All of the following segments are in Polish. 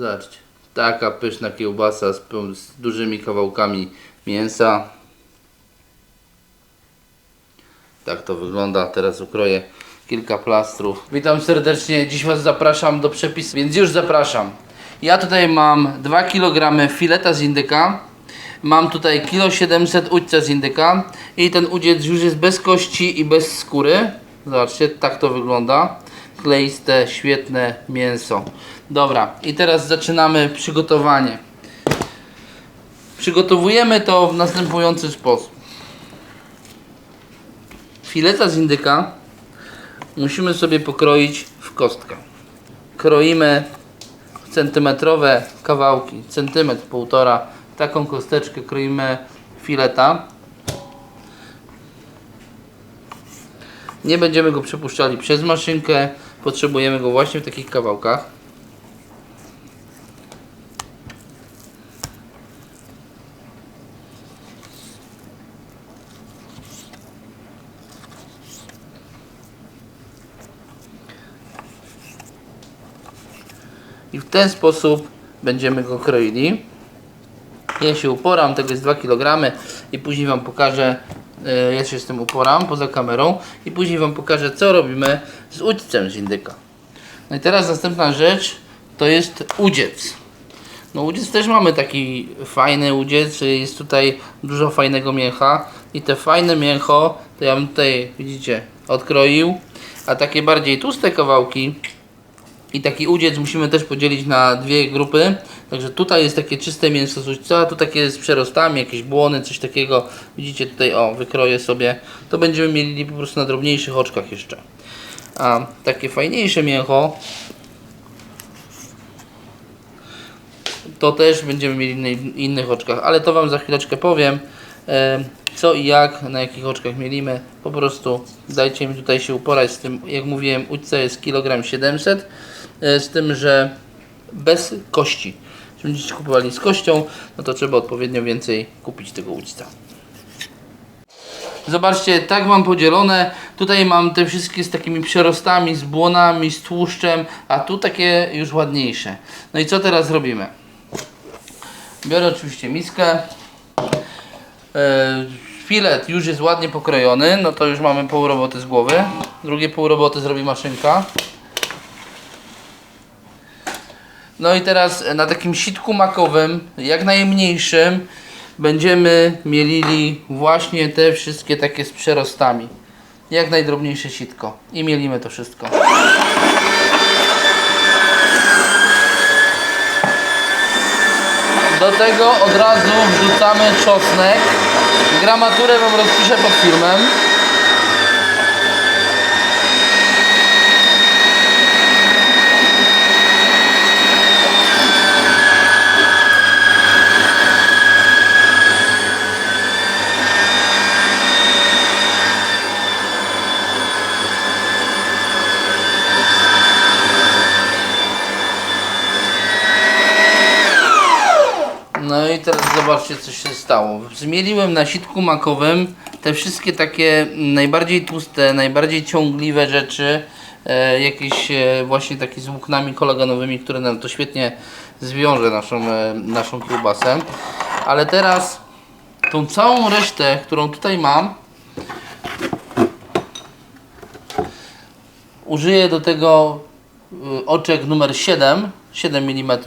Zobaczcie. Taka pyszna kiełbasa z, z dużymi kawałkami mięsa. Tak to wygląda. Teraz ukroję kilka plastrów. Witam serdecznie. Dziś Was zapraszam do przepisu, więc już zapraszam. Ja tutaj mam 2 kg fileta z indyka. Mam tutaj 1,7 kg udźca z indyka. I ten udziec już jest bez kości i bez skóry. Zobaczcie, tak to wygląda. Kleiste, świetne mięso. Dobra, i teraz zaczynamy przygotowanie. Przygotowujemy to w następujący sposób. Fileta z indyka musimy sobie pokroić w kostkę. Kroimy centymetrowe kawałki, centymetr, półtora. Taką kosteczkę kroimy fileta. Nie będziemy go przepuszczali przez maszynkę. Potrzebujemy go właśnie w takich kawałkach. I w ten sposób będziemy go kroili. Ja się uporam, tego jest 2 kg i później Wam pokażę, ja się z tym uporam poza kamerą i później Wam pokażę co robimy z udźcem z indyka. No i teraz następna rzecz to jest udziec. No udziec też mamy taki fajny udziec, jest tutaj dużo fajnego mięcha i te fajne mięcho to ja bym tutaj widzicie odkroił, a takie bardziej tłuste kawałki i taki udziec musimy też podzielić na dwie grupy. Także tutaj jest takie czyste mięso z tu takie z przerostami, jakieś błony, coś takiego. Widzicie tutaj, o, wykroję sobie. To będziemy mieli po prostu na drobniejszych oczkach jeszcze. A takie fajniejsze mięcho to też będziemy mieli na innych oczkach, ale to Wam za chwileczkę powiem. e, Co i jak, na jakich oczkach mielimy. Po prostu dajcie mi tutaj się uporać z tym. Jak mówiłem, ućca jest kilogram 700 e, z tym, że bez kości. Jeśli będziecie kupowali z kością, no to trzeba odpowiednio więcej kupić tego ućca. Zobaczcie, tak mam podzielone. Tutaj mam te wszystkie z takimi przerostami, z błonami, z tłuszczem, a tu takie już ładniejsze. No i co teraz robimy? Biorę oczywiście miskę. E, Filet już jest ładnie pokrojony, no to już mamy pół roboty z głowy. Drugie pół roboty zrobi maszynka. No i teraz na takim sitku makowym, jak najmniejszym, będziemy mielili właśnie te wszystkie takie z przerostami. Jak najdrobniejsze sitko. I mielimy to wszystko. Do tego od razu wrzucamy czosnek. Gramaturę Wam rozpiszę pod filmem. No i teraz zobaczcie co się stało. Zmieliłem na sitku makowym te wszystkie takie najbardziej tłuste, najbardziej ciągliwe rzeczy. E, jakieś e, właśnie takie z włóknami kolagenowymi, które nam to świetnie zwiąże naszą, e, naszą kiełbasę. Ale teraz tą całą resztę, którą tutaj mam, użyję do tego y, oczek numer 7, 7 mm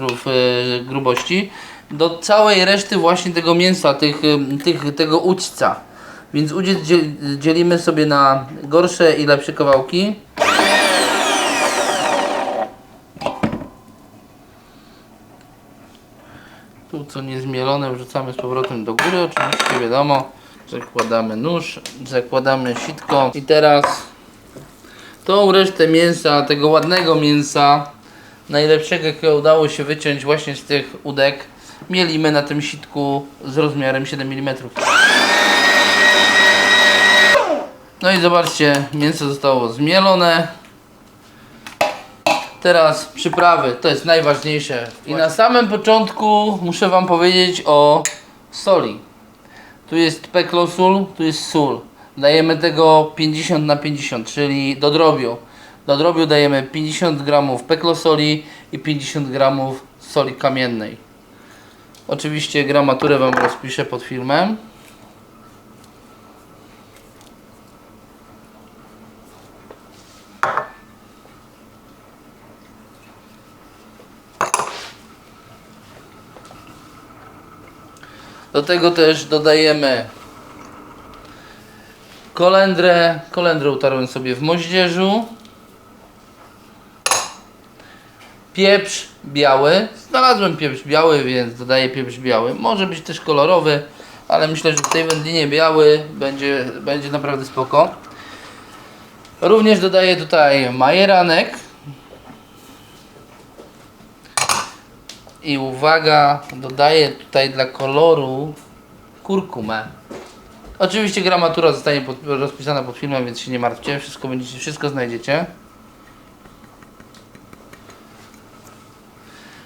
grubości, do całej reszty właśnie tego mięsa, tych, tych, tego udźca. Więc udziec dziel- dzielimy sobie na gorsze i lepsze kawałki. Tu co niezmielone wrzucamy z powrotem do góry, oczywiście wiadomo. Zakładamy nóż, zakładamy sitko i teraz tą resztę mięsa, tego ładnego mięsa, najlepszego jakie udało się wyciąć właśnie z tych udek, mielimy na tym sitku z rozmiarem 7 mm. No i zobaczcie, mięso zostało zmielone. Teraz przyprawy, to jest najważniejsze. I na samym początku muszę Wam powiedzieć o soli. Tu jest peklo sól, tu jest sól. Dajemy tego 50 na 50, czyli do drobiu. Do drobiu dajemy 50 gramów peklosoli i 50 gramów soli kamiennej. Oczywiście gramaturę Wam rozpiszę pod filmem. Do tego też dodajemy kolendrę. Kolendrę utarłem sobie w moździerzu. Pieprz biały. Znalazłem pieprz biały, więc dodaję pieprz biały. Może być też kolorowy, ale myślę, że w tej wędlinie biały będzie, będzie naprawdę spoko. Również dodaję tutaj majeranek. I uwaga, dodaję tutaj dla koloru kurkumę. Oczywiście gramatura zostanie pod, rozpisana pod filmem, więc się nie martwcie. Wszystko będziecie, wszystko znajdziecie.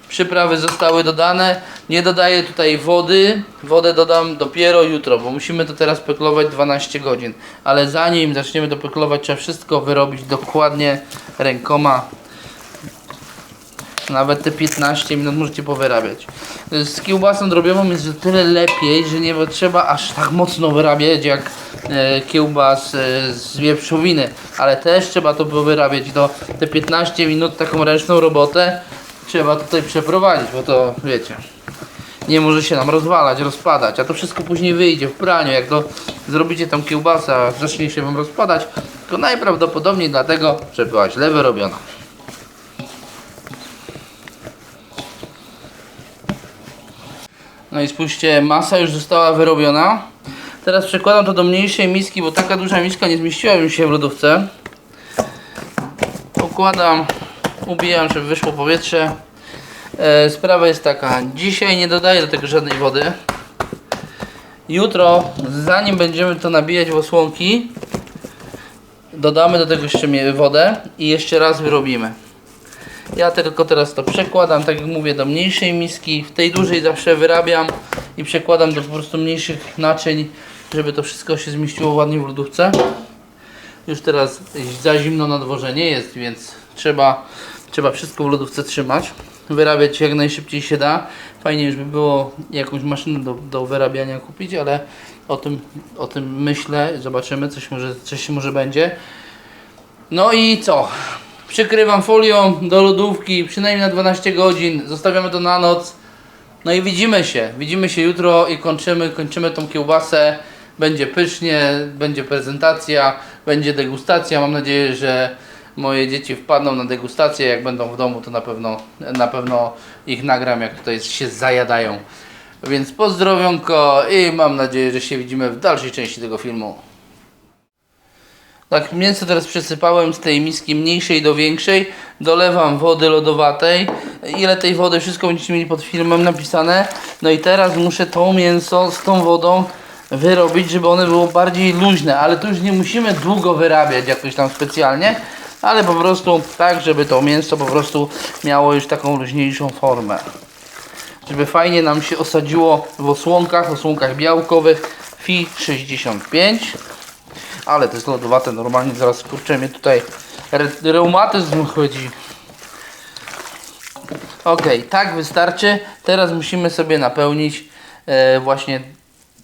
Przyprawy zostały dodane. Nie dodaję tutaj wody. Wodę dodam dopiero jutro, bo musimy to teraz peklować 12 godzin. Ale zanim zaczniemy to peklować, trzeba wszystko wyrobić dokładnie rękoma. Nawet te 15 minut możecie powyrabiać. Z kiełbasą drobiową jest o tyle lepiej, że nie trzeba aż tak mocno wyrabiać jak e, kiełbas e, z wieprzowiny. Ale też trzeba to powyrabiać. To te 15 minut taką ręczną robotę trzeba tutaj przeprowadzić, bo to wiecie nie może się nam rozwalać, rozpadać, a to wszystko później wyjdzie w praniu, jak to zrobicie tą kiełbasę, a zacznie się wam rozpadać, to najprawdopodobniej dlatego, że była źle wyrobiona. No i spójrzcie, masa już została wyrobiona. Teraz przekładam to do mniejszej miski, bo taka duża miska nie zmieściła mi się w lodówce. Układam, ubijam, żeby wyszło powietrze. E, sprawa jest taka, dzisiaj nie dodaję do tego żadnej wody. Jutro, zanim będziemy to nabijać w osłonki, dodamy do tego jeszcze wodę i jeszcze raz wyrobimy. Ja tylko teraz to przekładam, tak jak mówię, do mniejszej miski. W tej dużej zawsze wyrabiam i przekładam do po prostu mniejszych naczyń, żeby to wszystko się zmieściło ładnie w lodówce. Już teraz za zimno na dworze nie jest, więc trzeba, trzeba wszystko w lodówce trzymać. Wyrabiać jak najszybciej się da. Fajnie już by było jakąś maszynę do, do wyrabiania kupić, ale o tym, o tym myślę. Zobaczymy, coś może, coś może będzie. No i co? Przykrywam folią do lodówki, przynajmniej na 12 godzin. Zostawiamy to na noc. No i widzimy się. Widzimy się jutro i kończymy, kończymy tą kiełbasę. Będzie pysznie, będzie prezentacja, będzie degustacja. Mam nadzieję, że moje dzieci wpadną na degustację. Jak będą w domu, to na pewno, na pewno ich nagram, jak tutaj się zajadają. Więc pozdrowionko i mam nadzieję, że się widzimy w dalszej części tego filmu. Tak, mięso teraz przesypałem z tej miski mniejszej do większej. Dolewam wody lodowatej. Ile tej wody, wszystko będziecie mieli pod filmem napisane. No i teraz muszę to mięso z tą wodą wyrobić, żeby one było bardziej luźne. Ale to już nie musimy długo wyrabiać jakoś tam specjalnie. Ale po prostu tak, żeby to mięso po prostu miało już taką luźniejszą formę. Żeby fajnie nam się osadziło w osłonkach, osłonkach białkowych FI 65 ale to jest lodowate normalnie, zaraz kurczę mnie tutaj re reumatyzm chodzi. Ok, tak wystarczy. Teraz musimy sobie napełnić e, właśnie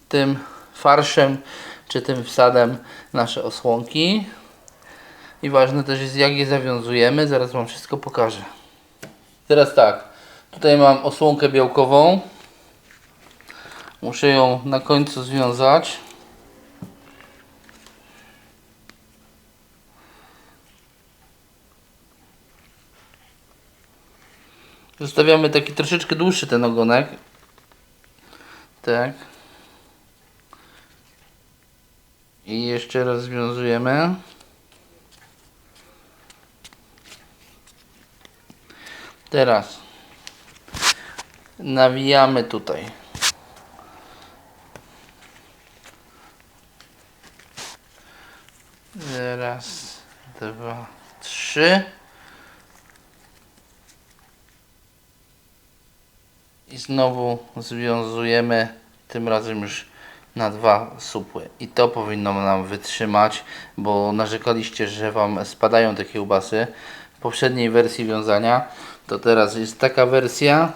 tym farszem, czy tym wsadem nasze osłonki. I ważne też jest jak je zawiązujemy, zaraz Wam wszystko pokażę. Teraz tak, tutaj mam osłonkę białkową. Muszę ją na końcu związać. Zostawiamy taki troszeczkę dłuższy ten ogonek. Tak. I jeszcze raz związujemy. Teraz nawijamy tutaj. Raz, dwa, trzy. I znowu związujemy tym razem już na dwa supły. I to powinno nam wytrzymać, bo narzekaliście, że Wam spadają te kiełbasy. W poprzedniej wersji wiązania to teraz jest taka wersja.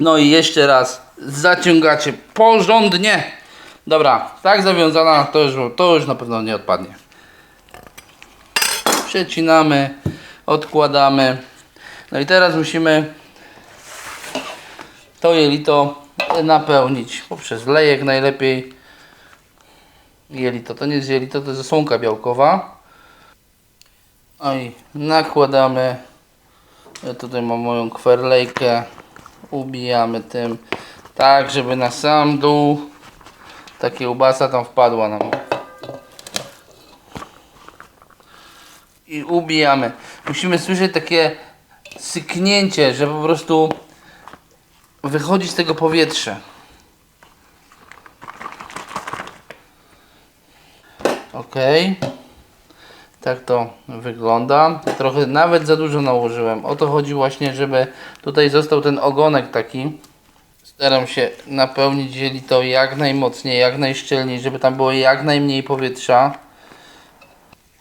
No i jeszcze raz zaciągacie porządnie. Dobra, tak zawiązana to już, to już na pewno nie odpadnie. Przecinamy, odkładamy. No i teraz musimy to jelito napełnić poprzez lejek najlepiej. Jelito to nie jest jelito, to jest zasłonka białkowa. No i nakładamy. Ja tutaj mam moją kwerlejkę. Ubijamy tym tak, żeby na sam dół ta kiełbasa tam wpadła nam. I ubijamy. Musimy słyszeć takie syknięcie, że po prostu wychodzi z tego powietrze. Ok. Tak to wygląda. Trochę nawet za dużo nałożyłem. O to chodzi właśnie, żeby tutaj został ten ogonek taki. Staram się napełnić jelito jak najmocniej, jak najszczelniej, żeby tam było jak najmniej powietrza.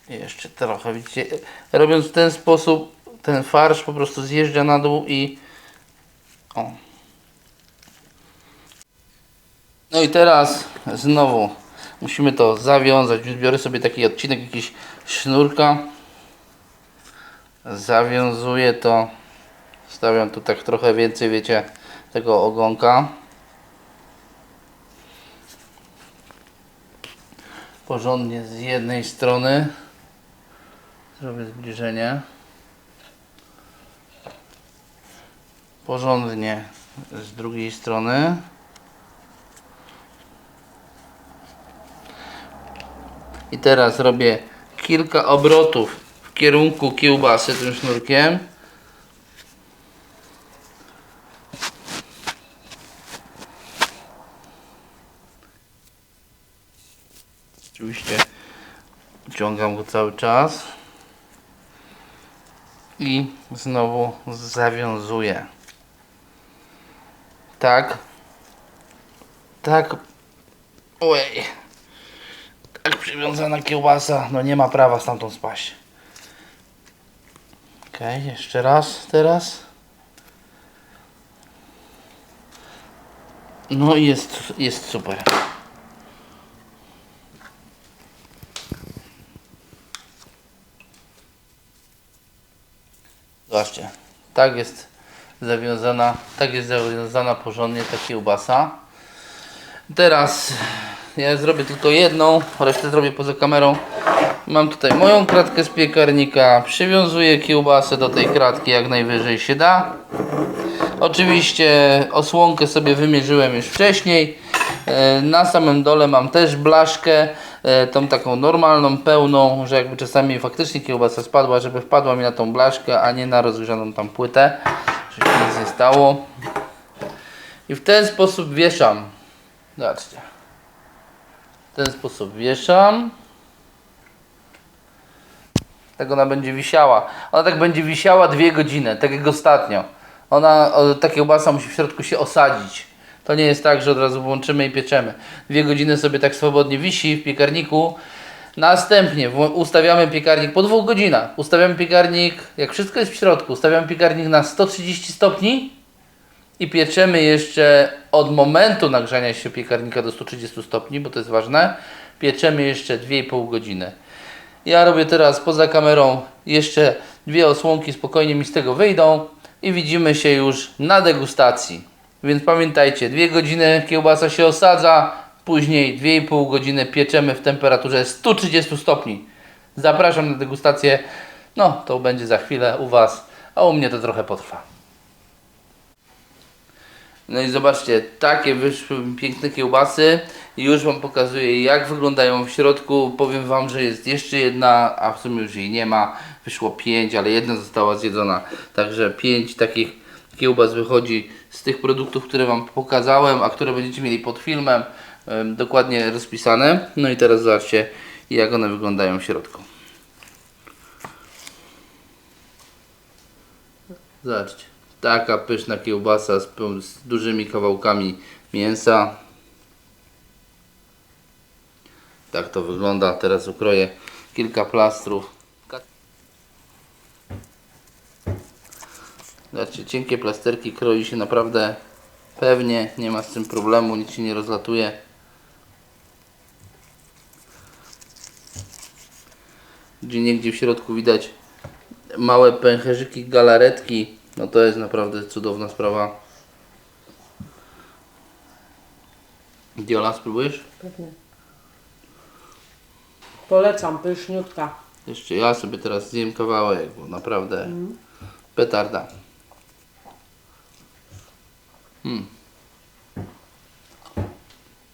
Jeszcze trochę, widzicie. Robiąc w ten sposób, ten farsz po prostu zjeżdża na dół i o. No i teraz znowu musimy to zawiązać. Biorę sobie taki odcinek, jakiś sznurka. Zawiązuję to. Stawiam tu tak trochę więcej, wiecie, tego ogonka. Porządnie z jednej strony. Zrobię zbliżenie. Porządnie z drugiej strony. I teraz robię kilka obrotów w kierunku kiełbasy tym sznurkiem. Oczywiście ciągam go cały czas i znowu zawiązuję. Tak. Tak. Ojej. Tak przywiązana kiełbasa, no nie ma prawa stamtąd spaść. Ok, jeszcze raz teraz. No i jest, jest super. Zobaczcie, tak jest zawiązana, tak jest zawiązana porządnie ta kiełbasa. Teraz ja zrobię tylko jedną, resztę zrobię poza kamerą. Mam tutaj moją kratkę z piekarnika, przywiązuję kiełbasę do tej kratki jak najwyżej się da. Oczywiście osłonkę sobie wymierzyłem już wcześniej. E, Na samym dole mam też blaszkę, e, tą taką normalną, pełną, że jakby czasami faktycznie kiełbasa spadła, żeby wpadła mi na tą blaszkę, a nie na rozgrzaną tam płytę, żeby nic nie stało. I w ten sposób wieszam. Zobaczcie. W ten sposób wieszam. Tak ona będzie wisiała. Ona tak będzie wisiała dwie godziny, tak jak ostatnio. Ona, ta kiełbasa musi w środku się osadzić. To nie jest tak, że od razu włączymy i pieczemy. Dwie godziny sobie tak swobodnie wisi w piekarniku. Następnie ustawiamy piekarnik po dwóch godzinach. Ustawiamy piekarnik, jak wszystko jest w środku, ustawiamy piekarnik na 130 stopni i pieczemy jeszcze od momentu nagrzania się piekarnika do 130 stopni, bo to jest ważne. Pieczemy jeszcze 2,5 godziny. Ja robię teraz poza kamerą jeszcze dwie osłonki, spokojnie mi z tego wyjdą i widzimy się już na degustacji. Więc pamiętajcie, dwie godziny kiełbasa się osadza, później 2,5 godziny pieczemy w temperaturze 130 stopni. Zapraszam na degustację. No, to będzie za chwilę u Was, a u mnie to trochę potrwa. No i zobaczcie, takie wyszły piękne kiełbasy. I już Wam pokazuję jak wyglądają w środku. Powiem Wam, że jest jeszcze jedna, a w sumie już jej nie ma. Wyszło pięć, ale jedna została zjedzona. Także pięć takich kiełbas wychodzi z tych produktów, które Wam pokazałem, a które będziecie mieli pod filmem. em, Dokładnie rozpisane. No i teraz zobaczcie jak one wyglądają w środku. Zobaczcie. Taka pyszna kiełbasa z, z dużymi kawałkami mięsa. Tak to wygląda. Teraz ukroję kilka plastrów. Zobaczcie, cienkie plasterki kroi się naprawdę pewnie, nie ma z tym problemu, nic się nie rozlatuje. Gdzie niegdzie w środku widać małe pęcherzyki, galaretki, no to jest naprawdę cudowna sprawa. Diola, spróbujesz? Pewnie. Polecam, pyszniutka. Jeszcze ja sobie teraz zjem kawałek, bo naprawdę petarda. Hmm.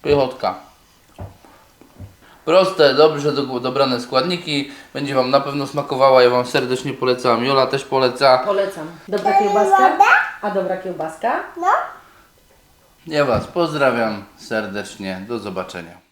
Pychotka. Proste, dobrze do- dobrane składniki. Będzie Wam na pewno smakowała. Ja Wam serdecznie polecam. Jola też poleca. Polecam. Dobra kiełbaska? A dobra kiełbaska? Ja Was pozdrawiam serdecznie. Do zobaczenia.